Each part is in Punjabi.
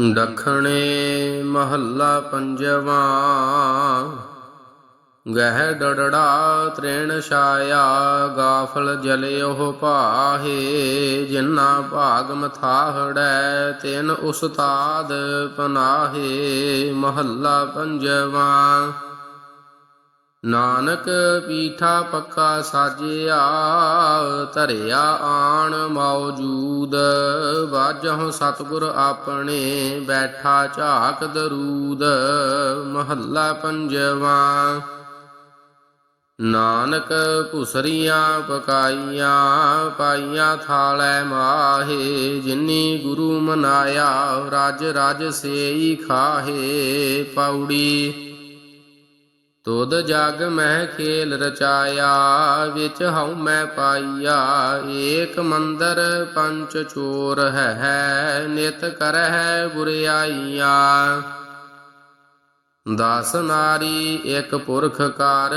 ਦੱਖਣੇ ਮਹੱਲਾ ਪੰਜਵਾਂ। ਗਹਿ ਡੜੜਾ ਤ੍ਰੇਣ ਛਾਇਆ, ਗਾਫਲ ਜਲਿਓ ਭਾਹੇ। ਜਿਨਾ ਭਾਗ ਮਥਾਹੜੈ, ਤਿਨ ਉਸਤਾਦ ਪਨਾਹੇ। ਮਹੱਲਾ ਪੰਜਵਾਂ। ਨਾਨਕ ਪੀਠਾ ਪੱਕਾ ਸਾਜਿਆ, ਧਰਿਆ ਆਣ ਮੌਜੂਦ। ਵਾਜਹੁ ਸਤਿਗੁਰ ਆਪਣੇ, ਬੈਠਾ ਝਾਕ ਦਰੂਦ। ਮਹੱਲਾ ਪੰਜਵਾਂ। ਨਾਨਕ ਭੁਸਰੀਆਂ ਪਕਾਈਆਂ, ਪਾਈਆਂ ਥਾਲੈ ਮਾਹੇ। ਜਿਨੀ ਗੁਰੂ ਮਨਾਇਆ, ਰਾਜ ਰਾਜ ਸੇਈ ਖਾਹੇ। ਪੌੜੀ ਤੁਧ ਜਗ ਮਹਿ ਖੇਲ ਰਚਾਇਆ, ਵਿੱਚ ਹਉ ਮੈਂ ਪਾਈਆ ਏਕ ਮੰਦਰ ਪੰਚ ਚੋਰ ਹੈ ਨਿਤ ਕਰਹਿ ਬੁਰਿਆਈਆ। ਦਸ ਨਾਰੀ ਇੱਕ ਪੁਰਖ ਕਰ,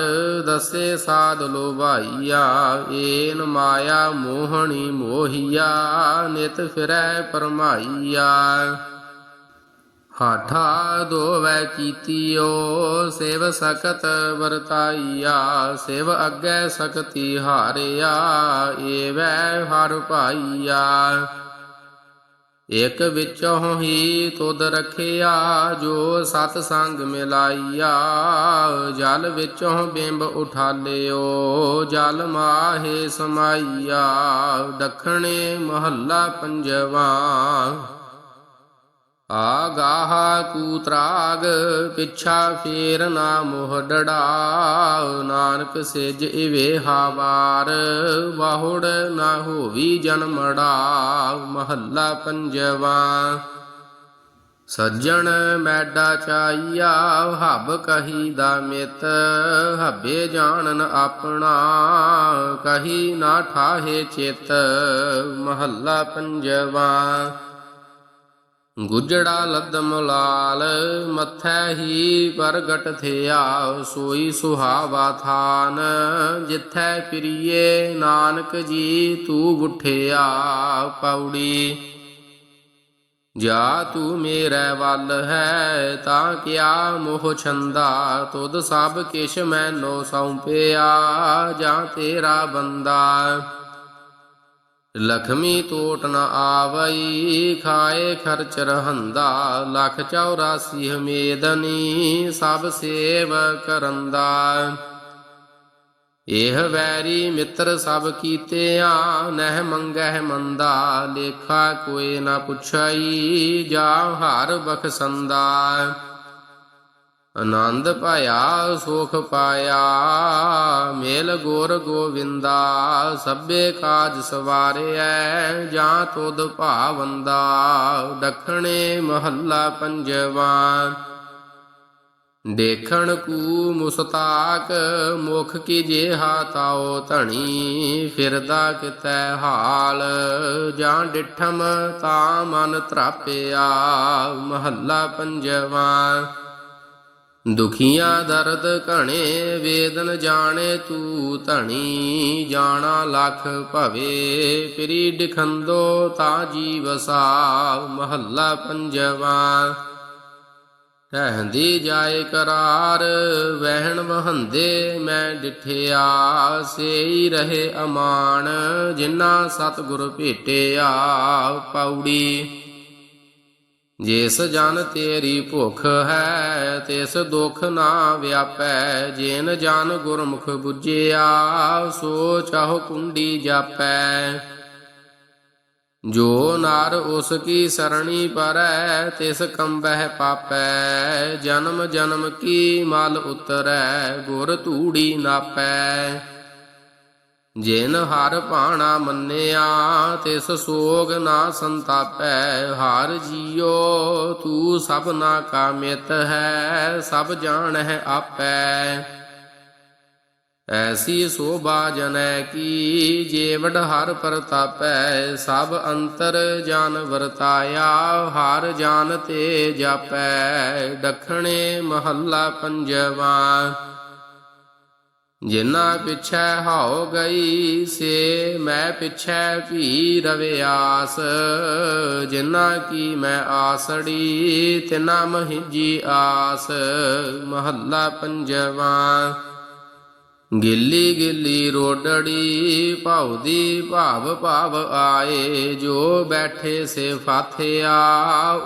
ਦਸੇ ਸਾਧ ਲੋਭਾਈਆ। ਏਨ ਮਾਇਆ ਮੋਹਣੀ ਮੋਹੀਆ, ਨਿਤ ਫਿਰੈ ਪਰਮਾਈਆ। ਹਾਠਾ ਦੋਵੈ ਕੀਤੀਓ ਸੇਵ ਸਕਤ ਵਰਤਾਈਆ, ਸੇਵ ਅੱਗੇ ਸਕਤੀ ਹਾਰਿਆ, ਏਵੈ ਹਰ ਭਾਈਆ। ਇਕ ਵਿੱਚੋਂ ਹੀ ਤੁਧ ਰਖਿਆ, ਜੋ ਸਤ ਸੰਗ ਮਿਲਾਈਆ। ਜਲ ਵਿੱਚੋਂ ਬਿੰਬ ਉਠਾਲਿਓ, ਜਲ ਮਾਹੇ ਸਮਾਈਆ। ਦੱਖਣੇ ਮਹੱਲਾ ਪੰਜਵਾ। ਆਗਾਹ ਕੂਤਰਾਗ, ਪਿਛਾ ਫੇਰ ਨਾ ਮੋਹ ਡੜਾ। ਨਾਨਕ ਸੇਜ ਇਵੇ ਹਾਵਾਰ, ਵਾਹੁੜ ਨਾ ਹੋਵੀ ਜਨਮੜਾ ਮਹੱਲਾ ਪੰਜਵਾ, ਸੱਜਣ ਮੈਡਾ ਚਾਈਆ, ਹੱਬ ਕਹੀ ਦਾ ਮਿਤ। ਹੱਬੇ ਜਾਣਨ ਆਪਣਾ, ਕਹੀ ਨਾ ਠਾਹੇ ਚਿਤ। ਮਹੱਲਾ ਪੰਜਵਾ ਗੁਜੜਾ ਲਦਮ ਲਾਲ, ਮੱਥੈ ਹੀ ਪ੍ਰਗਟ ਥਿਆ, ਸੋਈ ਸੁਹਾਵਾ ਥਾਨ। ਜਿੱਥੈ ਫਿਰੀਏ ਨਾਨਕ ਜੀ, ਤੂੰ ਉਠਿਆ ਪੌੜੀ। ਜਾ ਤੂੰ ਮੇਰੇ ਵੱਲ ਹੈ, ਤਾਂ ਕਿਆ ਮੋਹ ਛੰਦਾ? ਤੁਧ ਸਭ ਕਿਛ ਮੈਨੋ ਸੌਂਪਿਆ, ਜਾਂ ਤੇਰਾ ਬੰਦਾ। ਲਖਮੀ ਤੋਟ ਨ ਆਵਈ, ਖਾਏ ਖਰਚ ਰਹੰਦਾ, ਲਖ 84 ਹਮੇਦਨੀ, ਸਭ ਸੇਵ ਕਰੰਦਾ। ਇਹ ਵੈਰੀ ਮਿੱਤਰ ਸਭ ਕੀਤਿਆ, ਨਹਿ ਮੰਗਹਿ ਮੰਦਾ, ਲੇਖਾ ਕੋਈ ਨਾ ਪੁੱਛਾਈ, ਜਾ ਹਰ ਬਖਸੰਦਾ। ਆਨੰਦ ਪਾਇਆ, ਸੁਖ ਪਾਇਆ। ਮੇਲ ਗੋਰ ਗੋਵਿੰਦਾ, ਸਭੇ ਕਾਜ ਸਵਾਰਿਐ, ਜਾਂ ਤੁਧ ਭਾਵੰਦਾ। ਦੱਖਣੇ ਮਹੱਲਾ ਪੰਜਵਾ। ਦੇਖਣ ਕੂ ਮੁਸਤਾਕ, ਮੁਖ ਕੀ ਜੇਹਾ ਤਾਓ ਧਣੀ। ਫਿਰਦਾ ਕਿਤੈ ਹਾਲ, ਜਾਂ ਡਿਠਮ ਤਾ ਮਨ ਤਰਾਪਿਆ ਮਹੱਲਾ ਪੰਜਵਾ। ਦੁਖੀਆਂ ਦਰਦ ਘਣੇ, ਵੇਦਨ ਜਾਣੇ ਤੂ ਧਣੀ, ਜਾਣਾ ਲਖ ਭਵੇ, ਫਿਰੀ ਡਖੰਦੋ ਤਾ ਜੀਵਸਾ ਮਹੱਲਾ ਪੰਜਵਾ। ਰਹਿੰਦੀ ਜਾਏ ਕਰਾਰ, ਵਹਿਣ ਵਹੰਦੇ ਮੈਂ ਡਿਠਿਆ, ਸੇਈ ਰਹੇ ਅਮਾਨ ਜਿਨ੍ਹਾਂ ਸਤਿਗੁਰ ਭੇਟਿਆ ਪੌੜੀ ਜਿਸ ਜਨ ਤੇਰੀ ਭੁਖ ਹੈ, ਤਿਸ ਦੁਖ ਨਾ ਵਿਆਪੈ। ਜਿਨ ਜਨ ਗੁਰਮੁਖ 부ਜਿਆ ਸੋ ਚਾਹੁ ਕੁੰਡੀ ਜਾਪੈ। ਜੋ ਨਾਰ ਉਸ ਕੀ ਸਰਣੀ ਪਰੈ, ਤਿਸ ਕੰਬਹਿ ਪਾਪੈ। ਜਨਮ ਜਨਮ ਕੀ ਮਲ ਉਤਰੈ, ਗੁਰ ਧੂੜੀ ਨਾਪੈ। ਜਿਨ ਹਰ ਭਾਣਾ ਮੰਨਿਆ, ਤਿਸ ਸੋਗ ਨਾ ਸੰਤਾਪੈ। ਹਰ ਜੀਓ, ਤੂੰ ਸਭਨਾ ਕਾ ਮਿਤ ਹੈ, ਸਭ ਜਾਣ ਹੈ ਆਪੈ। ਐਸੀ ਸੋਭਾ ਜਨੈ ਕੀ ਜੇਵਡ ਹਰ ਪ੍ਰਤਾਪੈ। ਸਭ ਅੰਤਰ ਜਾਨ ਵਰਤਾਇਆ, ਹਰ ਜਾਨ ਤੇ ਜਾਪੈ। ਦਖਣੇ ਮਹੱਲਾ ਪੰਜਵਾ। ਜਿਨਾ ਪਿਛੈ ਹਾਉ ਗਈ ਸੇ, ਮੈਂ ਪਿਛੈ ਭੀ ਰਵਿਆਸ ਜਿਨਾ ਕੀ ਮੈਂ ਆਸੜੀ ਤਿਨਾ ਮਹਿਜੀ ਆਸ। ਮਹੱਲਾ ਪੰਜਵਾ, ਗਿੱਲੀ ਗਿੱਲੀ ਰੋਡੜੀ ਭਾਉਦੀ ਭਾਵ ਭਾਵ ਆਏ। ਜੋ ਬੈਠੇ ਸੇ ਫਾਥਿਆ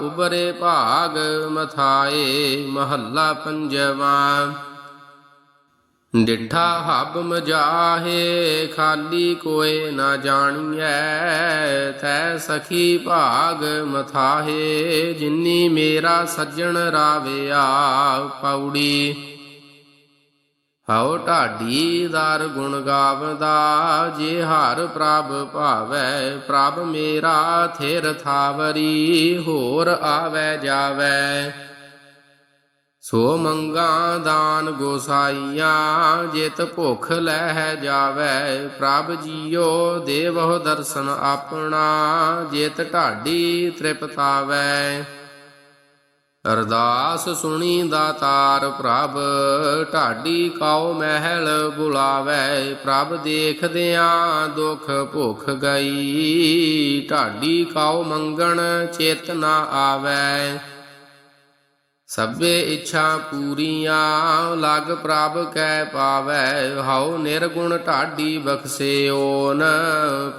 ਉਬਰੇ ਭਾਗ ਮਥਾਏ। ਮਹੱਲਾ ਪੰਜਵਾ ਡਿਠਾ ਹਬ ਮਜਾਹੇ, ਖਾਲੀ ਕੋਏ ਨਾ ਜਾਣੀਐ ਤੈ ਸਖੀ ਭਾਗ ਮਥਾਹੇ, ਜਿਨੀ ਮੇਰਾ ਸੱਜਣ ਰਾਵਿਆ ਪੌੜੀ। ਹਉ ਢਾਡੀ ਦਰ ਗੁਣ ਗਾਵਦਾ, ਜੇ ਹਰ ਪ੍ਰਭ ਭਾਵੈ, ਪ੍ਰਭ ਮੇਰਾ ਥਿਰ ਥਾਵਰੀ, ਹੋਰ ਆਵੈ ਜਾਵੈ। ਸੋ ਮੰਗਾ ਦਾਨ ਗੋਸਾਈਆਂ, ਜਿਤ ਭੁਖ ਲੈ ਜਾਵੈ, ਪ੍ਰਭ ਜੀਓ ਦੇਵਹੁ ਦਰਸ਼ਨ ਆਪਣਾ, ਜਿਤ ਢਾਡੀ ਤ੍ਰਿਪਤਾਵੈ। ਅਰਦਾਸ ਸੁਣੀ ਦਾਤਾਰ ਪ੍ਰਭ, ਢਾਡੀ ਕਾਉ ਮਹਿਲ ਬੁਲਾਵੈ, ਪ੍ਰਭ ਦੇਖਦਿਆਂ ਦੁਖ ਭੁਖ ਗਈ, ਢਾਡੀ ਕਾਉ ਮੰਗਣ ਚੇਤਨਾ ਆਵੈ। ਸਭੇ ਇੱਛਾ ਪੂਰੀਆਂ, ਲਗ ਪ੍ਰਭ ਕੈ ਪਾਵੈ, ਹਉ ਨਿਰਗੁਣ ਢਾਡੀ ਬਖਸਿਓਨ,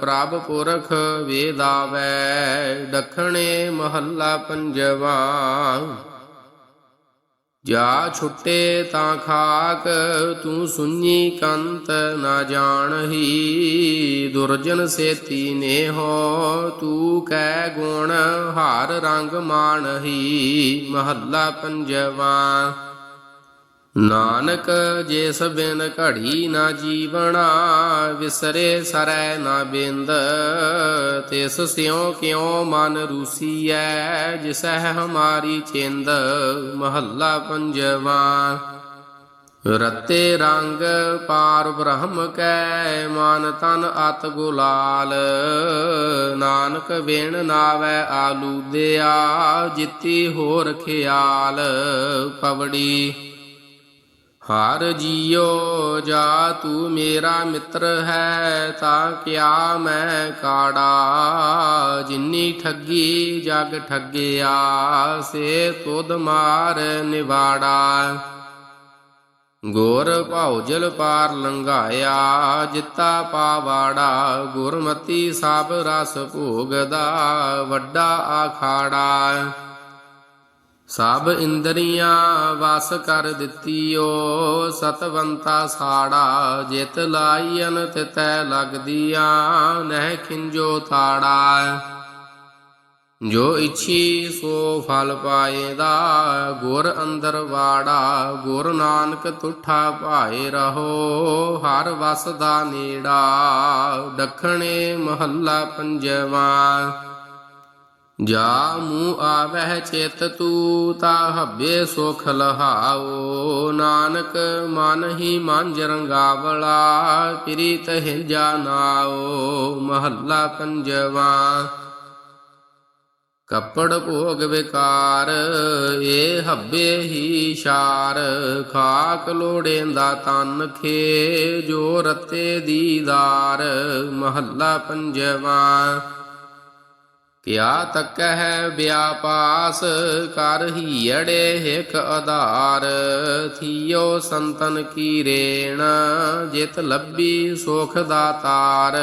ਪ੍ਰਭ ਪੁਰਖ ਵੇਦਾਵੈ, ਦਖਣੇ ਮਹੱਲਾ ਪੰਜਵਾ। ਜਾ ਛੁੱਟੇ ਤਾਂ ਖਾਕ, ਤੂੰ ਸੁਣੀ ਕੰਤ ਨਾ ਜਾਣਹੀ। ਦੁਰਜਨ ਸੇਤੀ ਨੇ ਹੋ ਤੂੰ ਕੈ ਗੁਣ ਹਾਰ ਰੰਗ ਮਾਣਹੀ। ਮਹੱਲਾ ਪੰਜਵਾ। ਨਾਨਕ ਜਿਸ ਬਿਨ ਘੜੀ ਨਾ ਜੀਵਣਾ, ਵਿਸਰੇ ਸਰੈ ਨਾ ਬਿੰਦ। ਤਿਸ ਸਿਉ ਕਿਉ ਮਨ ਰੂਸੀਐ ਜਿਸਹਿ ਹਮਾਰੀ ਚਿੰਦ। ਮਹੱਲਾ ਪੰਜਵਾ, ਰਤੇ ਰੰਗ ਪਾਰ ਬ੍ਰਹਮ ਕੈ, ਮਨ ਤਨ ਅਤ ਗੁਲਾਲ। ਨਾਨਕ ਵੇਣ ਨਾਵੈ ਆਲੂਦਿਆ ਜਿੱਤੀ ਹੋਰ ਖਿਆਲ। ਪਵੜੀ ਹਰ ਜੀਓ, ਜਾ ਤੂੰ ਮੇਰਾ ਮਿੱਤਰ ਹੈ, ਤਾਂ ਕਿਆ ਮੈਂ ਕਾੜਾ? ਜਿੰਨੀ ਠੱਗੀ ਜਗ ਠੱਗਿਆ, ਸੇ ਤੁਧ ਮਾਰ ਨਿਵਾੜਾ। ਗੁਰ ਭੌਜਲ ਪਾਰ ਲੰਘਾਇਆ, ਜਿੱਤਾ ਪਾਵਾੜਾ। ਗੁਰਮਤੀ ਸਭ ਰਸ ਭੋਗਦਾ, ਵੱਡਾ ਆਖਾੜਾ। ਸਭ ਇੰਦਰੀਆਂ ਵਸ ਕਰ ਦਿੱਤੀਓ, ਸਤਵੰਤਾ ਸਾੜਾ, ਜਿਤ ਲਾਈਨ ਤਿਤੈ ਲਗਦੀਆਂ, ਨਹਿ ਖਿੰਜੋ ਥਾੜਾ। ਜੋ ਇਛੀ ਸੋ ਫਲ ਪਾਏਦਾ ਗੁਰ ਅੰਦਰ ਵਾੜਾ, ਗੁਰ ਨਾਨਕ ਤੁਠਾ ਭਾਏ ਰਹੋ, ਹਰ ਵਸ ਦਾ ਨੇੜਾ ਦੱਖਣੇ ਮਹੱਲਾ ਪੰਜਵਾ। ਜਾ ਮੂੰਹ ਆਵਹਿ ਚਿਤ ਤੂ, ਤਾ ਹੱਬੇ ਸੁਖ ਲਹਾਓ ਨਾਨਕ ਮਨ ਹੀ ਮਨ ਰੰਗਾਵਲਾ, ਪ੍ਰੀਤ ਹਿਲਜਾ ਨਾਓ ਮਹੱਲਾ ਪੰਜਵਾ ਕੱਪੜ ਭੋਗ ਵਿਕਾਰ, ਏ ਹੱਬੇ ਹੀ ਸ਼ਾਰ। ਖਾਕ ਲੋੜੇਂਦਾ ਤਨ ਖੇ, ਜੋ ਰਤੇ ਦੀਦਾਰ। ਮਹੱਲਾ ਪੰਜਵਾ ਕਿਆ ਹੈ ਵਿਆਪਾਸ, ਕਰ ਹੀੜੇ ਹਿਕ ਆਧਾਰ। ਥੀਓ ਸੰਤਨ ਕੀ ਰੇਣ ਜਿਤ ਲੱਭੀ ਸੁਖ ਦਾਤਾਰ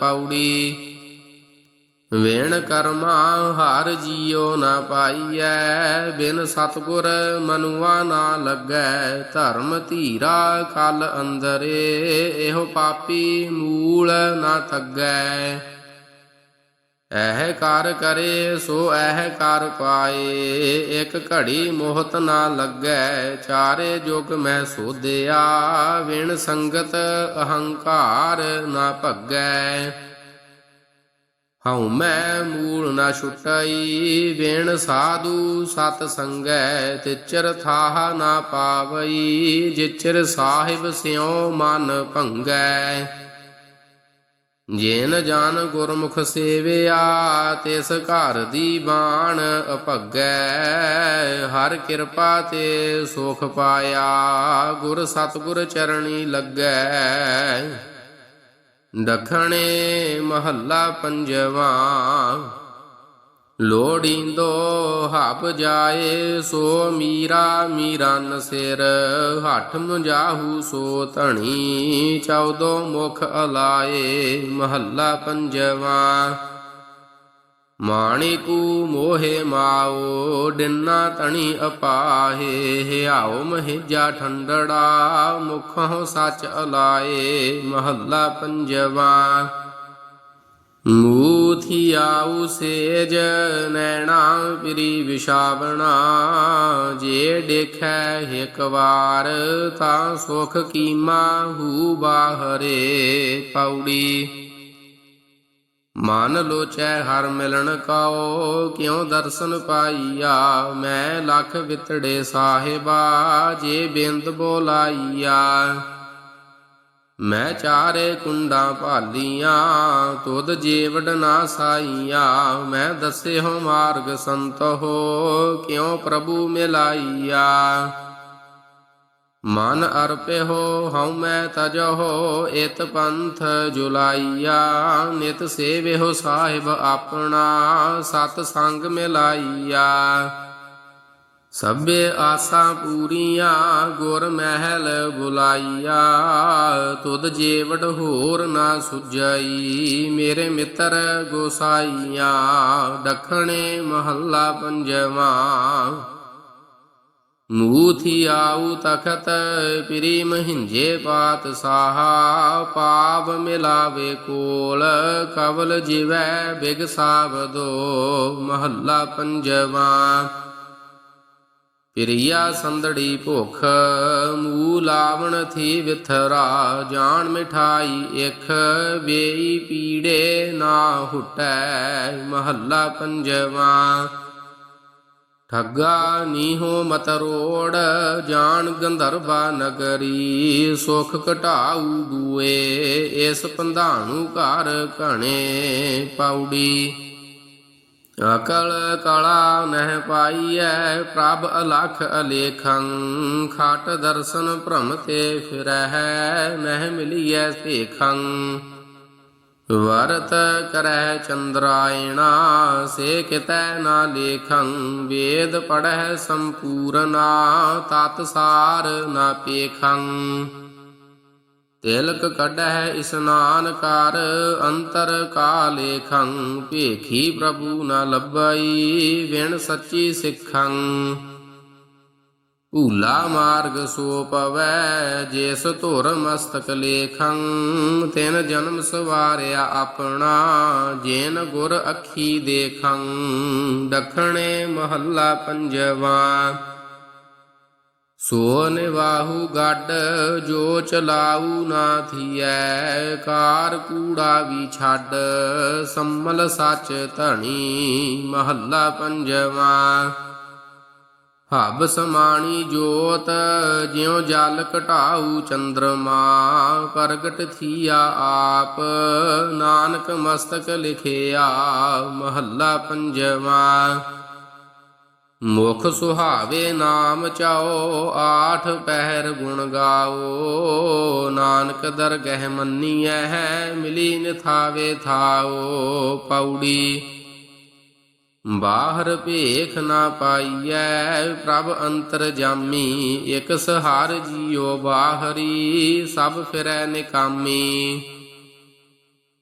ਪੌੜੀ ਵੇਣ ਕਰਮਾ, ਹਰ ਜੀਉ ਨਾ ਪਾਈਐ। ਬਿਨ ਸਤਗੁਰ ਮਨੁਆ ਨਾ ਲੱਗੈ, ਧਰਮ ਧੀਰਾ ਕਲ ਅੰਦਰੇ। ਇਹੋ ਪਾਪੀ ਮੂਲ ਨਾ ਤੱਗੈ। ਐਹ ਕਰ ਕਰੇ ਸੋ ਐਹ ਕਰ ਪਾਏ। ਇੱਕ ਘੜੀ ਮੋਹਤ ਨਾ ਲੱਗੈ, ਚਾਰੇ ਜੁਗ ਮੈਂ ਸੋਧਿਆ। ਵਿਣ ਸੰਗਤ ਅਹੰਕਾਰ ਨਾ ਭੱਗੈ। ਹਉ ਮੈਂ ਮੂਲ ਨਾ ਛੁਟਈ, ਵਿਣ ਸਾਧੂ ਸਤ ਸੰਗੈ। ਤਿਚਰ ਥਾਹ ਨਾ ਪਾਵਈ, ਜਿਚਰ ਸਾਹਿਬ ਸਿਉ ਮਨ ਭੰਗੈ। ਜੇਨ ਜਾਨ ਗੁਰਮੁਖ ਸੇਵਿਆ, ਤਿਸ ਘਰ ਦੀ ਬਾਣ ਅਭਗੈ। ਹਰ ਕਿਰਪਾ ਤੇ ਸੁਖ ਪਾਇਆ, ਗੁਰ ਸਤਗੁਰ ਚਰਣੀ ਲੱਗੈ। ਦਖਣੇ ਮਹੱਲਾ ਪੰਜਵਾ ਲੋੜੀਂਦੋ ਹਬ ਜਾਏ ਸੋ ਮੀਰਾ, ਮੀਰਨ ਸਿਰ। ਹੱਠ ਮੁੰਜਾਹੂ ਸੋ ਧਣੀ, ਚੌਦੋ ਮੁਖ ਅਲਾਏ ਮਹੱਲਾ ਪੰਜਵਾ। ਮਾਣਿਕੂ ਮੋਹੇ ਮਾਓ, ਡਿੰਨਾ ਧਣੀ ਅਪਾਹੇ। ਹਿਆਉ ਮਹਿਜਾ ਠੰਡੜਾ ਮੁਖੋਂ ਸੱਚ ਅਲਾਏ ਮਹੱਲਾ ਪੰਜਵਾ। ਮੂਥੀ ਆਉ ਸੇਜ ਨੈਣਾ ਪ੍ਰੀ ਵਿਸ਼ਾਵਣਾ, ਜੇ ਦੇਖੈ ਇੱਕ ਵਾਰ ਤਾਂ ਸੁਖ ਕੀਮਾ ਹੂ ਬਾਹਰੇ ਪੌੜੀ। ਮਨ ਲੋਚੈ ਹਰ ਮਿਲਣ ਕਾਓ, ਕਿਉ ਦਰਸ਼ਨ ਪਾਈਆ? ਮੈਂ ਲਖ ਵਿਤੜੇ ਸਾਹਿਬਾ, ਜੇ ਬਿੰਦ ਬੋਲਾਈਆ। ਮੈਂ ਚਾਰੇ ਕੁੰਡਾਂ ਭਾਲੀਆਂ, ਤੁਧ ਜੀਵੜ ਨਾ ਸਾਈਆ। ਮੈਂ ਦੱਸੇ ਹੋ ਮਾਰਗ ਸੰਤ ਹੋ, ਕਿਉ ਪ੍ਰਭੂ ਮਿਲਾਈਆ? ਮਨ ਅਰਪੇ ਹੋ, ਹਉ ਮੈਂ ਤਜਹੁ ਇਤ ਪੰਥ ਜੁਲਾਈਆ। ਨਿਤ ਸੇਵੇ ਹੋ ਸਾਹਿਬ ਆਪਣਾ, ਸਤ ਸੰਗ ਮਿਲਾਈਆ। ਸਭੇ ਆਸਾਂ ਪੂਰੀਆਂ, ਗੁਰ ਮਹਿਲ ਬੁਲਾਈਆ। ਤੁਧ ਜੀਵੜ ਹੋਰ ਨਾ ਸੁਝਾਈ, ਮੇਰੇ ਮਿੱਤਰ ਗੋਸਾਈਆਂ। ਦਖਣੇ ਮਹੱਲਾ ਪੰਜਵਾ। ਮੂਥੀ ਆਉ ਤਖਤ, ਪ੍ਰੀ ਮਹਿੰਜੇ ਪਾਤ ਸਾਹਾ। ਪਾਪ ਮਿਲਾਵੇ ਕੋਲ, ਕਵਲ ਜਿਵੈ ਬਿਗ ਸਾਬਦੋ ਮਹੱਲਾ ਪੰਜਵਾ। ਪਿਰਿਆ ਸੰਦੜੀ ਭੁਖ ਮੂਲ ਆਵਣ ਥੀ ਵਿਥਰਾ ਜਾਣ ਮਿਠਾਈ ਇਖ, ਵੇਈ ਪੀੜੇ ਨਾ ਹੁਟੈ, ਮਹੱਲਾ ਪੰਜਵਾ। ਠੱਗਾ ਨੀਹੋ ਮਤ ਰੋੜ, ਜਾਣ ਗੰਧਰਵਾ ਨਗਰੀ, ਸੁਖ ਘਟਾਊ ਦੂਏ ਇਸ ਪੰਧਾਣੂ ਘਰ ਘਣੇ ਪੌੜੀ। ਅਕਲ ਕਲਾ ਨਹਿ ਪਾਈਐ, ਪ੍ਰਭ ਅਲਖ ਅਲੇਖੰ। ਖਾਟ ਦਰਸ਼ਨ ਭ੍ਰਮ ਤੇ ਫਿਰਹਿ, ਨਹਿ ਮਿਲੀਐ ਸੇਖੰ। ਵਰਤ ਕਰੈ ਚੰਦਰਾਇਣਾ, ਸੇ ਕਿਤੈ ਨਾ ਲੇਖੰ। ਵੇਦ ਪੜਹਿ ਸੰਪੂਰਨਾ, ਤਤ ਸਾਰ ਨਾ ਪੇਖੰ। ਤਿਲਕ ਕੱਢਹਿ ਇਸਨਾਨ ਕਰ ਅੰਤਰ ਕਾਲੇਖੰ, ਭੇਖੀ ਪ੍ਰਭੂ ਨ ਲੱਭਈ, ਵਿਣ ਸੱਚੀ ਸਿੱਖੰ। ਭੂਲਾ ਮਾਰਗ ਸੋ ਪਵੈ, ਜਿਸ ਧੁਰ ਮਸਤਕ ਲੇਖੰ। ਤਿਨ ਜਨਮ ਸਵਾਰਿਆ ਆਪਣਾ, ਜੇਨ ਗੁਰ ਅੱਖੀ ਦੇਖੰ। ਦਖਣੇ ਮਹੱਲਾ ਪੰਜਵਾ। ਸੋ ਨਿਵਾਹੂ ਗੱਡ ਜੋ ਚਲਾਊ ਨਾ ਥੀਐ, ਕਾਰ ਕੂੜਾ ਵੀ ਛੱਡ, ਸੰਮਲ ਸੱਚ ਧਣੀ ਮਹੱਲਾ ਪੰਜਵਾ। ਹਬ ਸਮਾਣੀ ਜੋਤ ਜਿਉ ਜਲ ਘਟਾਊ ਚੰਦਰਮਾ, ਪ੍ਰਗਟ ਥੀਆ ਆਪ, ਨਾਨਕ ਮਸਤਕ ਲਿਖਿਆ ਮਹੱਲਾ ਪੰਜਵਾ। ਮੁਖ ਸੁਹਾਵੇ ਨਾਮ ਚਾਓ, ਆਠ ਪਹਿਰ ਗੁਣ ਗਾਓ ਨਾਨਕ ਦਰਗਹਿ ਮੰਨੀਐ ਹੈ ਮਿਲੀ ਨਿਥਾਵੇ ਥਾਓ ਪੌੜੀ ਬਾਹਰ ਭੇਖ ਨਾ ਪਾਈਐ, ਪ੍ਰਭ ਅੰਤਰ ਜਾਮੀ। ਇਕ ਸਹਾਰ ਜੀਓ ਬਾਹਰੀ, ਸਭ ਫਿਰੈ ਨਿਕਾਮੀ।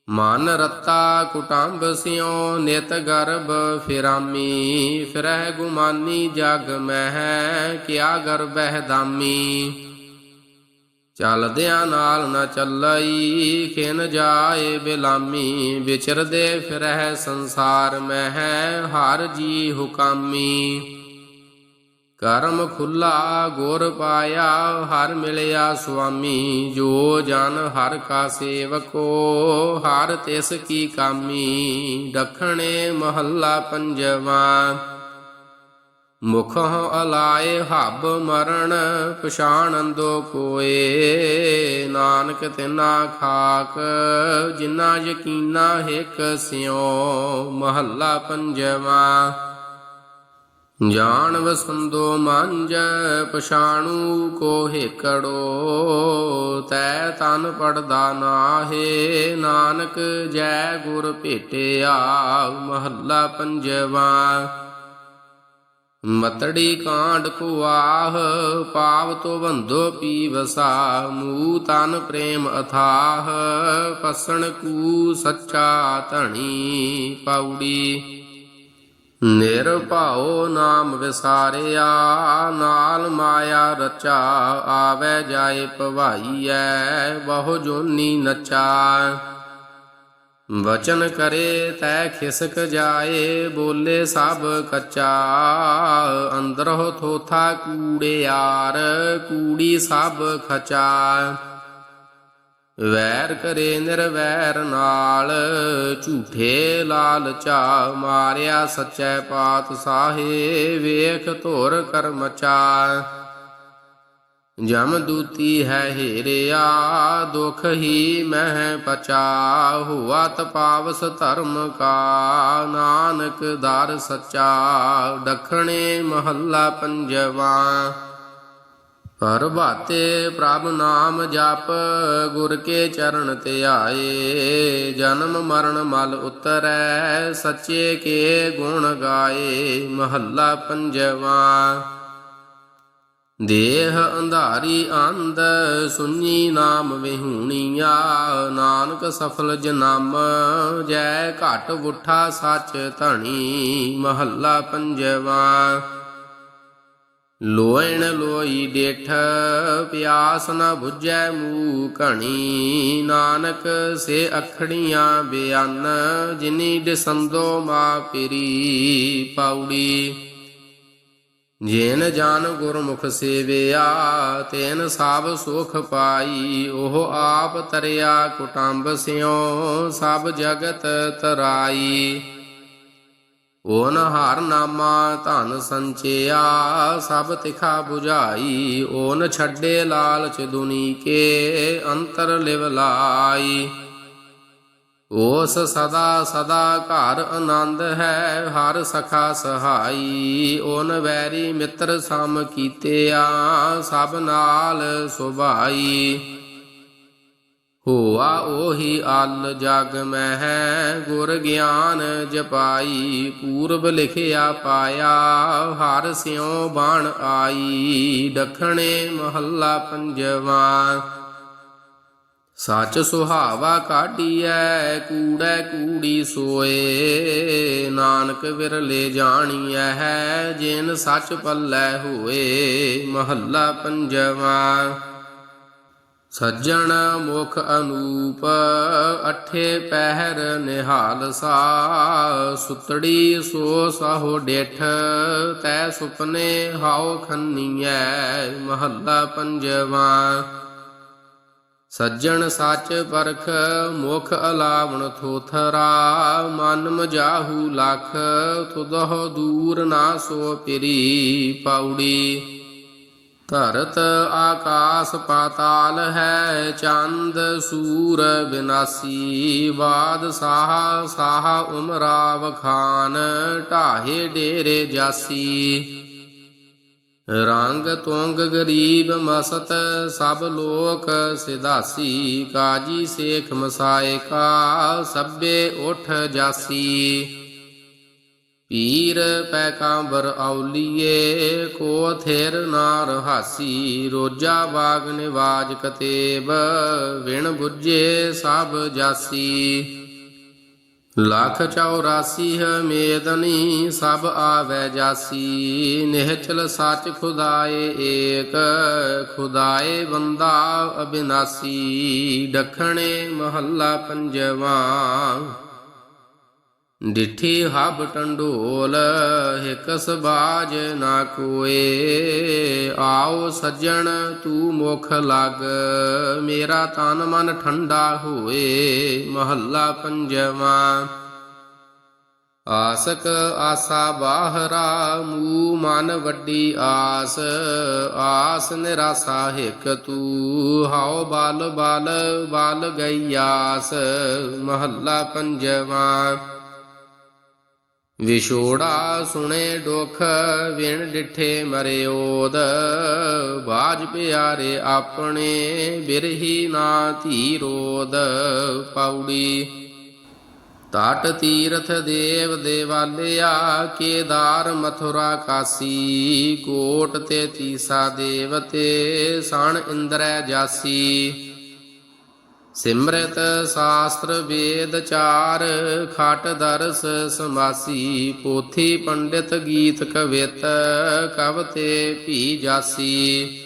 ਮਨ ਰਤਾ ਕੁਟੰਬ ਸਿਉ, ਨਿਤ ਗਰਭ ਫਿਰਾਮੀ। ਫਿਰਹਿ ਗੁਮਾਨੀ ਜਗ ਮਹਿ, ਕਿਆ ਗਰਬਹਿ ਦਾਮੀ ਚਲਦਿਆਂ ਨਾਲ ਨ ਚੱਲਈ, ਖਿਨ ਜਾਏ ਬਿਲਾਮੀ। ਵਿਚਰਦੇ ਫਿਰਹਿ ਸੰਸਾਰ ਮਹਿ, ਹਰ ਜੀ ਹੁਕਾਮੀ। ਕਰਮ ਖੁੱਲਾ ਗੁਰ ਪਾਇਆ, ਹਰ ਮਿਲਿਆ ਸੁਆਮੀ, ਜੋ ਜਨ ਹਰ ਕਾ ਸੇਵਕੋ, ਹਰ ਤਿਸ ਕੀ ਕਾਮੀ, ਦਖਣੇ ਮਹੱਲਾ ਪੰਜਵਾ। ਮੁਖੋਂ ਅਲਾਏ ਹੱਬ ਮਰਨ, ਪਛਾਣੰਦੋ ਕੋਏ, ਨਾਨਕ ਤਿਨਾ ਖਾਕ, ਜਿਨਾ ਯਕੀਨਾ ਹਿਕ ਸਿਓ ਮਹੱਲਾ ਪੰਜਵਾ। ਜਾਣ ਵਸੰਦੋ ਮੰਜ, ਪਛਾਣੂ ਕੋ ਹੇਕੜੋ ਤੈ ਤਨ ਪੜਦਾ ਨਾਹੇ, ਨਾਨਕ ਜੈ ਗੁਰ ਭੇਟਿਆ, ਮਹੱਲਾ ਪੰਜਵਾ। ਮਤੜੀ ਕਾਂਡ ਕੁਆਹ ਪਾਵ ਤੋ ਬੰਧੋ ਪੀਵਸਾ ਮੂ ਤਨ ਪ੍ਰੇਮ ਅਥਾਹ ਪਸਣ ਕੂ ਸੱਚਾ ਧਣੀ ਪੌੜੀ ਨਿਰਭਉ ਨਾਮ ਵਿਸਾਰਿਆ, ਨਾਲ ਮਾਇਆ ਰਚਾ, ਆਵੇ ਜਾਏ ਭਵਾਈਐ, ਬਹੁ ਜੋਨੀ ਨਚਾ। ਵਚਨ ਕਰੇ ਤੈ ਖਿਸਕ ਜਾਏ, ਬੋਲੇ ਸਭ ਕੱਚਾ। ਅੰਦਰੋ ਥੋਥਾ ਕੂੜਿਆਰ ਕੂੜੀ ਸਭ ਖਚਾ। ਵੈਰ ਕਰੇ ਨਿਰਵੈਰ ਨਾਲ, ਝੂਠੇ ਲਾਲਚਾ ਮਾਰਿਆ ਸੱਚੈ ਪਾਤ ਸਾਹੇ, ਵੇਖ ਧੁਰ ਕਰਮਚਾ ਜਮ ਦੂਤੀ ਹੈ ਹੀਰਿਆ, ਦੁਖ ਹੀ ਮਹਿ ਪਚਾ। ਹੁਆ ਤਪਾਵਸ ਧਰਮ ਕਾ, ਨਾਨਕ ਦਰ ਸੱਚਾ। ਡਖਣੇ ਮਹੱਲਾ ਪੰਜਵਾ। ਪਰਬਾਤੇ ਪ੍ਰਭ ਨਾਮ ਜਪ, ਗੁਰ ਕੇ ਚਰਨ ਧਿਆਏ। ਜਨਮ ਮਰਨ ਮਲ ਉਤਰੈ, ਸੱਚੇ ਕੇ ਗੁਣ ਗਾਏ। ਮਹੱਲਾ ਪੰਜਵਾ। ਦੇਹ ਅੰਧਾਰੀ ਅੰਧ, ਸੁਨੀ ਨਾਮ ਵਿਹੂਣੀਆ। ਨਾਨਕ ਸਫਲ ਜਨਮ, ਜੈ ਘਟ ਉਠਾ ਸੱਚ ਧਣੀ। ਮਹੱਲਾ ਪੰਜਵਾ। ਲੋਇਣ ਲੋਈ ਡੇਠ, ਪਿਆਸ ਨਾ 부ਝੈ ਮੂ ਘਣੀ। ਨਾਨਕ ਸੇ ਅਖੜੀਆਂ ਬਿਆਨ, ਜਿਨੀ ਦਸੰਦੋ ਮਾ ਪਿਰੀ ਪਾਉੜੀ ਜੇਨ ਜਾਨ ਗੁਰਮੁਖ ਸੇਵਿਆ, ਤੈਨ ਸਭ ਸੁਖ ਪਾਈ। ਉਹ ਆਪ ਤਰਿਆ ਕੁਟੰਬ ਸਿਓ ਸਭ ਜਗਤ ਤਰਾਈ। ਓਨ ਹਰ ਨਾਮਾ ਧਨ ਸੰਚਿਆ, ਸਭ ਤਿਖਾ 부ਝਾਈ ਓਨ ਛੱਡੇ ਲਾਲਚ ਦੁਨੀ ਕੇ, ਅੰਤਰ ਲਿਵ ਲਾਈ। ਓਸ ਸਦਾ ਸਦਾ ਘਰ ਆਨੰਦ ਹੈ, ਹਰ ਸਖਾ ਸਹਾਈ। ਓਨ ਵੈਰੀ ਮਿੱਤਰ ਸਮ ਕੀਤੇ ਆ ਸਭ ਨਾਲ ਸੁਭਾਈ। ਹੋਆ ਉਹੀ ਅਲ ਜਗ ਮਹਿ ਗੁਰ ਗਿਆਨ ਜਪਾਈ, ਪੂਰਬ ਲਿਖਿਆ ਪਾਇਆ, ਹਰ ਸਿਉ ਬਾਣ ਆਈ ਦਖਣੇ ਮਹੱਲਾ ਪੰਜਵਾ। ਸੱਚ ਸੁਹਾਵਾ ਕਾਢੀਐ, ਕੂੜੈ ਕੂੜੀ ਸੋਏ, ਨਾਨਕ ਵਿਰਲੇ ਜਾਣੀਐ ਹੈ ਜਿਨ ਸੱਚ ਪੱਲੇ ਹੋਏ, ਮਹੱਲਾ ਪੰਜਵਾ। ਸੱਜਣ ਮੁਖ ਅਨੂਪ, ਅਠੇ ਪਹਿਰ ਨਿਹਾਲ ਸਾ, ਸੁਤੜੀ ਸੋ ਸਾਹੋ ਡੇਠ, ਤੈ ਸੁਪਨੇ ਹਾਉ ਖੰਨੀਐ, ਮਹੱਲਾ ਪੰਜਵਾ। ਸੱਜਣ ਸੱਚ ਪਰਖ, ਮੁਖ ਅਲਾਵਣ ਥੋਥਰਾ, ਮਨ ਮਜਾਹੂ ਲਖ ਤੁਦਹ ਦੂਰ ਨਾ ਸੋ ਪਿਰੀ ਪਾਉੜੀ ਧਰਤ ਆਕਾਸ ਪਾਤਾਲ ਹੈ, ਚੰਦ ਸੂਰ ਬਿਨਾਸੀ। ਬਾਦ ਸਾਹ ਸਾਹ ਉਮਰਾਵ ਖਾਨ, ਢਾਹੇ ਡੇਰੇ ਜਾਸੀ। ਰੰਗ ਤੁੰਗ ਗਰੀਬ ਮਸਤ, ਸਭ ਲੋਕ ਸਿਧਾਸੀ। ਕਾਜੀ ਸੇਖ ਮਸਾਇਕਾ, ਸਭੇ ਉਠ ਜਾਸੀ। ਪੀਰ ਪੈ ਕਾਂਬਰ ਔਲੀਏ ਕੋ ਥਿਰ ਨਾ ਰਹਾਸੀ ਰੋਜਾ ਬਾਗ ਨਿਵਾਜ ਕਤੇਬ, ਵਿਣ ਬੁੱਝੇ ਸਭ ਜਾਸੀ। ਲੱਖ 84 ਮੇਦਨੀ, ਸਭ ਆਵੈ ਜਾਸੀ। ਨਿਹਚਲ ਸੱਚ ਖੁਦਾਏ ਏਕ, ਖੁਦਾਏ ਬੰਦਾ ਅਬਿਨਾਸੀ। ਡਖਣੇ ਮਹੱਲਾ ਪੰਜਵਾ। ਡਿਠੀ ਹਬ ਟੰਡੋਲ ਹਿਕਸ ਬਾਜ ਨਾ ਕੋਏ। ਆਓ ਸੱਜਣ, ਤੂੰ ਮੁਖ ਲਗ, ਮੇਰਾ ਤਨ ਮਨ ਠੰਡਾ ਹੋਏ, ਮਹੱਲਾ ਪੰਜਵਾਂ। ਆਸਕ ਆਸਾ ਬਾਹਰਾ ਮੂ ਮਨ ਵੱਡੀ ਆਸ। ਆਸ ਨਿਰਾਸਾ ਹਿਕ ਤੂ, ਹਾਉ ਬਾਲ ਬਾਲ ਬਾਲ ਗਈ ਆਸ। ਮਹੱਲਾ ਪੰਜਵਾਂ। ਵਿਛੋੜਾ ਸੁਣੇ ਦੁਖ, ਵਿਣ ਡਿਠੇ ਮਰਿਓਦ ਬਾਜ ਪਿਆਰੇ ਆਪਣੇ, ਬਿਰਹੀ ਨਾ ਧੀ ਰੋਦ। ਪੌੜੀ ਤਾਟ ਤੀਰਥ ਦੇਵ ਦੇਵਾਲਿਆ, ਕੇਦਾਰ ਮਥੁਰਾ ਕਾਸੀ। ਕੋਟ ਤੇ ਤੀਸਾ ਦੇਵਤੇ, ਸਣ ਇੰਦਰੈ ਜਾਸੀ। ਸਿਮਰਤ ਸ਼ਾਸਤਰ ਵੇਦ ਚਾਰ, ਖਟ ਦਰਸ ਸਮਾਸੀ, ਪੋਥੀ ਪੰਡਿਤ ਗੀਤ ਕਵਿਤ, ਕਵਤੇ ਭੀ ਜਾਸੀ।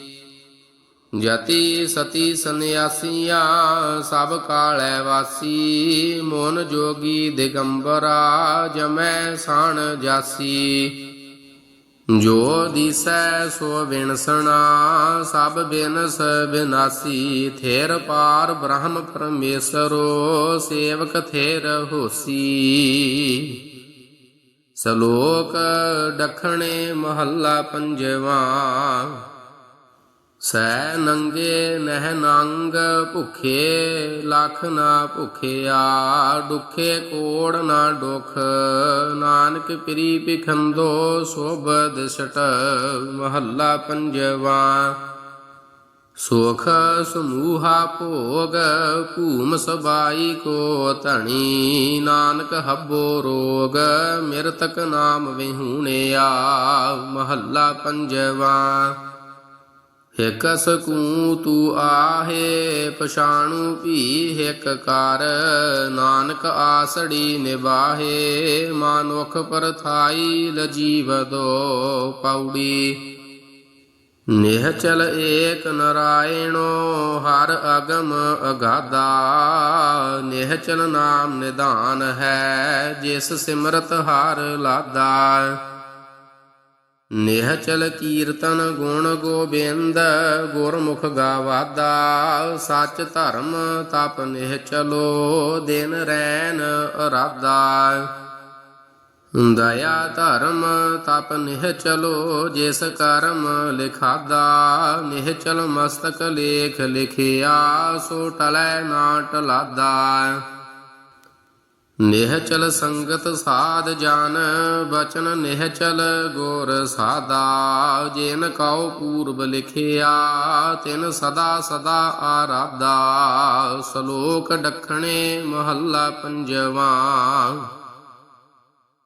ਜਤੀ ਸਤੀ ਸੰਨਿਆਸੀਆਂ, ਸਭ ਕਾਲੈ ਵਾਸੀ, ਮੋਨ ਜੋਗੀ ਦਿਗੰਬਰਾ ਜਮੈ ਸਾਣ ਜਾਸੀ। ਜੋ ਦਿਸੈ ਸੋ ਵਿਣਸਣਾ ਸਭ ਬਿਨਸ ਬਿਨਾਸੀ, ਥੇਰ ਪਾਰ ਬ੍ਰਹਮ ਪਰਮੇਸ਼ਰੋ, ਸੇਵਕ ਥੇਰ ਹੋਸੀ। ਸ਼ਲੋਕ ਡਖਣੇ ਮਹੱਲਾ ਪੰਜਵਾ ਸੈ ਨੰਗੇ ਨਹਿ ਨੰਗ ਭੁਖੇ, ਲਖ ਨਾ ਭੁਖਿਆ ਦੁਖੇ ਕੋੜ ਨਾ ਦੁਖ ਨਾਨਕ ਪ੍ਰੀ ਪਿਖੰਦੋ ਸੋਭ ਦਿਸਟ ਮਹੱਲਾ ਪੰਜਵਾ। ਸੁਖ ਸਮੂਹਾ ਭੋਗ, ਭੂਮ ਸਬਾਈ ਕੋ ਧਣੀ। ਨਾਨਕ ਹੱਬੋ ਰੋਗ, ਮਿਰਤਕ ਨਾਮ ਵਿਹੂਣਿਆ, ਮਹੱਲਾ ਪੰਜਵਾ। ਹਿਕ ਸਕੂ ਤੂ ਆਹੇ, ਪਛਾਣੂ ਭੀ ਹਿਕ ਕਰ ਨਾਨਕ ਆਸੜੀ ਨਿਵਾਹੇ ਮਾਨੁਖ ਪਰਥਾਈ ਲਜੀਵਦੋ ਪੌੜੀ। ਨਿਹਚਲ ਏਕ ਨਰਾਇਣੋ, ਹਰ ਅਗਮ ਅਗਾਧਾ। ਨਿਹਚਲ ਨਾਮ ਨਿਧਾਨ ਹੈ, ਜਿਸ ਸਿਮਰਤ ਹਰ ਲਾਦਾ ਨਿਹਚਲ ਕੀਰਤਨ ਗੁਣ ਗੋਬਿੰਦ, ਗੁਰਮੁਖ ਗਾਵਾਦਾ ਸੱਚ ਧਰਮ ਤਪ ਨਿਹਚਲੋ ਦਿਨ ਰੈਨ ਅਰਾਦਾ ਦਇਆ ਧਰਮ ਤਪ ਨਿਹਚਲੋ ਜਿਸ ਕਰਮ ਲਿਖਾਦਾ ਨਿਹਚਲ ਮਸਤਕ ਲੇਖ ਲਿਖਿਆ, ਸੋ ਟਲੈ ਨਾ ਟਲਾਦਾ ਨਿਹਚਲ ਸੰਗਤ ਸਾਧ ਜਾਨ, ਬਚਨ ਨਿਹਚਲ ਗੁਰ ਸਾਦਾ ਜਿਨ ਕਉ ਪੂਰਬ ਲਿਖਿਆ, ਤਿਨ ਸਦਾ ਸਦਾ ਆਰਾਧਾ। ਸ਼ਲੋਕ ਡਖਣੇ ਮਹੱਲਾ ਪੰਜਵਾ।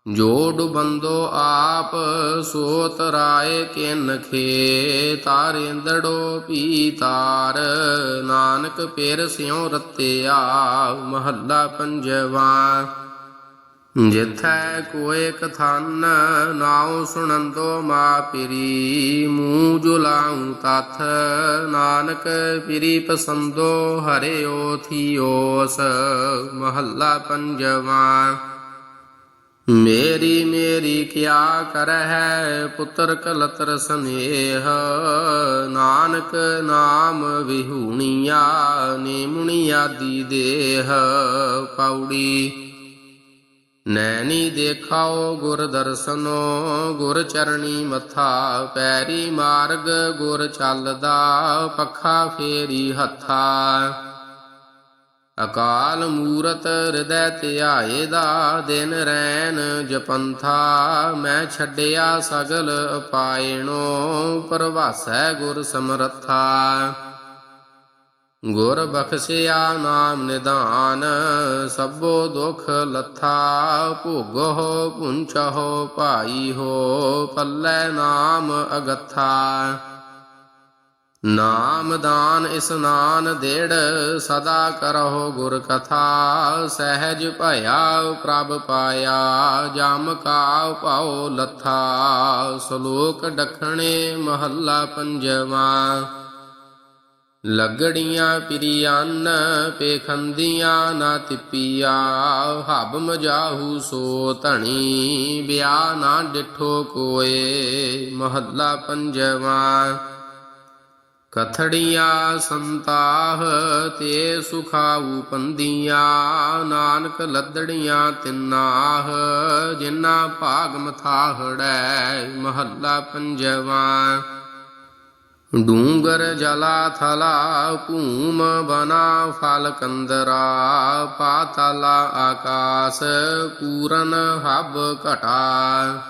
ਜੋੜ ਬੰਦੋ ਆਪ ਸੋ ਤਰਾਏ ਕਿਨ ਖੇ ਤਾਰੇਂਦੜੋ ਪੀ ਤਾਰ। ਨਾਨਕ ਪੇਰ ਸਿਉ ਰਤਿਆ, ਮਹੱਲਾ ਪੰਜਵਾ। ਜਿਥੈ ਕੋਏ ਕਥਨ, ਨਾਉ ਸੁਣੰਦੋ ਮਾ ਪਿਰੀ। ਮੂੰਹ ਜੁਲਾਉ ਤਥ, ਨਾਨਕ ਪਿਰੀ ਪਸੰਦੋ, ਹਰਿਓ ਥੀਓਸ। ਮਹੱਲਾ ਪੰਜਵਾ। ਮੇਰੀ ਮੇਰੀ ਕਿਆ ਕਰਹਿ ਪੁੱਤਰ ਕਲਤਰ ਸਨੇਹ, ਨਾਨਕ ਨਾਮ ਵਿਹੂਣੀਆ ਨੀਮੁਣੀ ਆਦੀ ਦੇਹ ਪੌੜੀ। ਨੈਣੀ ਦੇਖਾਓ ਗੁਰ ਦਰਸਨੋ, ਗੁਰ ਚਰਣੀ ਮੱਥਾ, ਪੈਰੀ ਮਾਰਗ ਗੁਰ ਚੱਲਦਾ, ਪੱਖਾ ਫੇਰੀ ਹੱਥਾ। ਅਕਾਲ ਮੂਰਤ ਹਿਰਦੈ ਧਿਆਏ ਦਾ ਦਿਨ ਰੈਨ ਜਪੰਥਾ ਮੈਂ ਛੱਡਿਆ ਸਗਲ ਅਪਾਇਣੋ, ਪਰਵਾਸੈ ਗੁਰ ਸਮਰੱਥਾ। ਗੁਰ ਬਖਸ਼ਿਆ ਨਾਮ ਨਿਦਾਨ, ਸਭੋ ਦੁਖ ਲੱਥਾ, ਭੋਗੋ ਪੁੰਚਹੁ ਭਾਈ ਹੋ, ਪੱਲੇ ਨਾਮ ਅਗੱਥਾ। ਨਾਮ ਦਾਨ ਇਸਨਾਨ ਦੇੜ, ਸਦਾ ਕਰਹੁ ਗੁਰ ਕਥਾ, ਸਹਿਜ ਭਇਆ ਪ੍ਰਭ ਪਾਇਆ, ਜਮ ਕਾ ਭਾਉ ਲੱਥਾ, ਸ਼ਲੋਕ ਡਖਣੇ ਮਹੱਲਾ ਪੰਜਵਾ। ਲੱਗੜੀਆਂ ਪਿਰੀਆਨ ਪੇਖੰਦੀਆਂ ਨਾ ਤਿੱਪੀਆ, ਹਬ ਮਜਾਹੂ ਸੋ ਧਣੀ ਬਿਆ ਨਾ ਡਿਠੋ ਕੋਏ, ਮਹੱਲਾ ਪੰਜਵਾ। ਕਥੜੀਆਂ ਸੰਤਾਹ, ਤੇ ਸੁਖਾਊ ਪੰਦੀਆਂ ਨਾਨਕ ਲੱਦੜੀਆਂ ਤਿੰਨਾਹ, ਜਿਨ੍ਹਾਂ ਭਾਗ ਮਥਾਹੜੈ ਮਹੱਲਾ ਪੰਜਵਾਂ। ਡੂੰਗਰ ਜਲਾ ਥਲਾ, ਭੂਮ ਬਨਾ ਫਲ ਕੰਦਰਾ, ਪਾਤਲਾ ਆਕਾਸ, ਪੂਰਨ ਹਬ ਘਟਾ।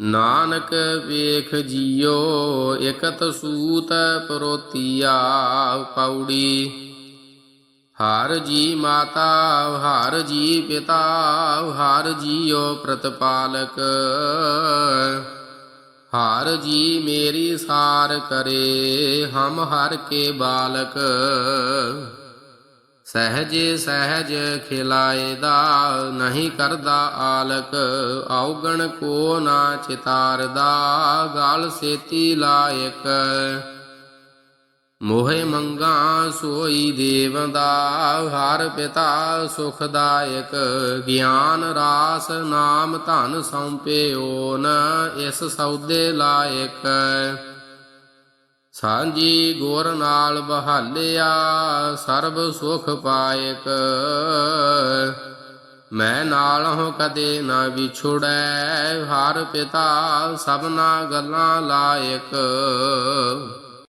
ਨਾਨਕ ਵੇਖ ਜੀਓ, ਇਕਤ ਸੂਤ ਪਰੋਤੀਆ ਪੌੜੀ। ਹਰ ਜੀ ਮਾਤਾ, ਹਰ ਜੀ ਪਿਤਾ, ਹਰ ਜੀਓ ਪ੍ਰਤਪਾਲਕ। ਹਰ ਜੀ ਮੇਰੀ ਸਾਰ ਕਰੇ, ਹਮ ਹਰ ਕੇ ਬਾਲਕ। ਸਹਿਜ ਸਹਿਜ ਖਿਲਾਏ ਦਾ, ਨਹੀਂ ਕਰਦਾ ਆਲਕ, ਔਗਣ ਕੋ ਨਾ ਚਿਤਾਰਦਾ, ਗਾਲ ਸੇਤੀ ਲਾਇਕ। ਮੋਹਿ ਮੰਗਾ ਸੋਈ ਦੇਵਦਾ ਹਰ ਪਿਤਾ ਸੁਖਦਾਇਕ। ਗਿਆਨ ਰਾਸ ਨਾਮ ਧਨ ਸੌਂਪਿਓ ਨ ਇਸ ਸੌਦੇ ਲਾਇਕ। ਸਾਂਝੀ ਗੁਰ ਨਾਲ ਬਹਾਲਿਆ, ਸਰਬ ਸੁਖ ਪਾਇਕ। ਮੈਂ ਨਾਲ ਹਾਂ ਕਦੇ ਨਾ ਵਿਛੜੈ, ਹਰ ਪਿਤਾ ਸਭਨਾ ਗੱਲਾਂ ਲਾਇਕ।